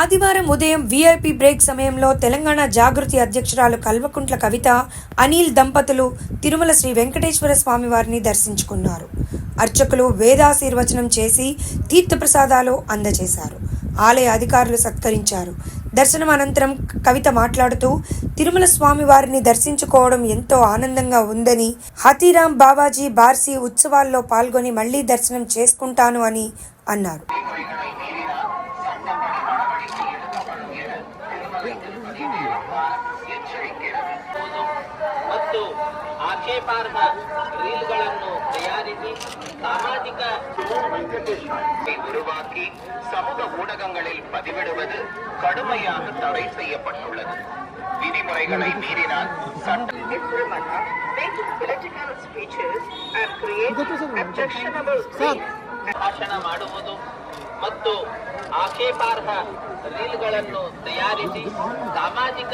ఆదివారం ఉదయం VIP break సమయంలో తెలంగాణ జాగృతి అధ్యక్షురాలు కల్వకుంట్ల కవిత అనిల్ దంపతులు తిరుమల శ్రీ వెంకటేశ్వర స్వామి వారిని దర్శించుకున్నారు. అర్చకులు వేదాశీర్వచనం చేసి తీర్థప్రసాదాలు అందజేశారు. ఆలయ అధికారులు సత్కరించారు. దర్శనం అనంతరం కవిత మాట్లాడుతూ తిరుమల స్వామి వారిని దర్శించుకోవడం ఎంతో ఆనందంగా ఉందని హతీరాం బాబాజీ బార్సీ ఉత్సవాల్లో పాల్గొని మళ్ళీ దర్శనం చేసుకుంటాను అని అన్నారు. ಮತ್ತು ಆಕ್ಷೇಪಾರ್ಹ ರೀಲ್ಗಳನ್ನು ತಯಾರಿಸಿ சாமாஜிக உருவாக்கி சமூக ஊடகங்களில் பதிவிடுவது கடுமையாக தடை செய்யப்பட்டுள்ளது விதிமுறைகளை மீறினால் சட்ட making political speeches and creating objectionable things. ಭಾಷಣ ಮಾಡುವುದು ಮತ್ತು ಆಕ್ಷೇಪಾರ್ಹ ರೀಲ್ಗಳನ್ನು ತಯಾರಿಸಿ ಸಾಮಾಜಿಕ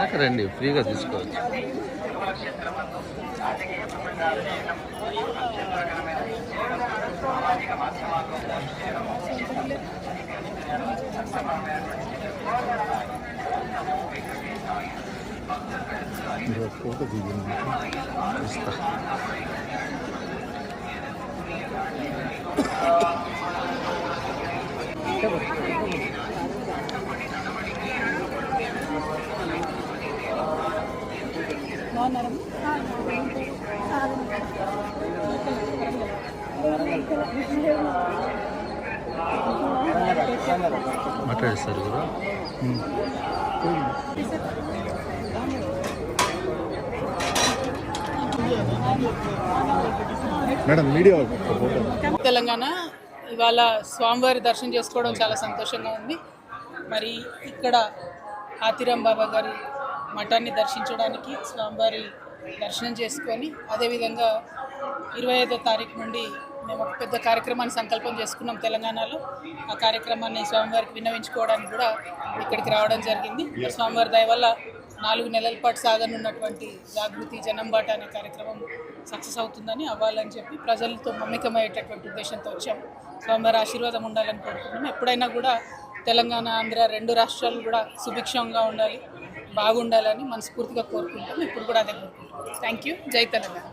వెనక రండి ఫ్రీగా తీసుకోవచ్చు. ఫోటో ఇస్తా. మాట్లాడిస్తారు కదా? మేడం మీడియా తెలంగాణ ఇవాళ స్వామివారి దర్శనం చేసుకోవడం చాలా సంతోషంగా ఉంది. మరి ఇక్కడ ఆతిరాం బాబా గారి మఠాన్ని దర్శించడానికి స్వామివారి దర్శనం చేసుకొని అదేవిధంగా ఇరవై ఐదో తారీఖు నుండి మేము ఒక పెద్ద కార్యక్రమాన్ని సంకల్పం చేసుకున్నాం తెలంగాణలో. ఆ కార్యక్రమాన్ని స్వామివారికి విన్నవించుకోవడానికి కూడా ఇక్కడికి రావడం జరిగింది. స్వామివారి దయ వల్ల నాలుగు నెలల పాటు సాగనున్నటువంటి జాగృతి జనంబాట అనే కార్యక్రమం సక్సెస్ అవుతుందని అవ్వాలని చెప్పి ప్రజలతో మమ్మికమయ్యేటటువంటి ఉద్దేశంతో వచ్చాము స్వామివారి ఆశీర్వాదం ఉండాలని కోరుకుంటున్నాం. ఎప్పుడైనా కూడా తెలంగాణ ఆంధ్ర రెండు రాష్ట్రాలు కూడా సుభిక్షంగా ఉండాలి. బాగుండాలని మనస్ఫూర్తిగా కోరుకుంటాం ఇప్పుడు కూడా అదే కోరుకుంటాం థ్యాంక్ యూ జై తెలంగాణ.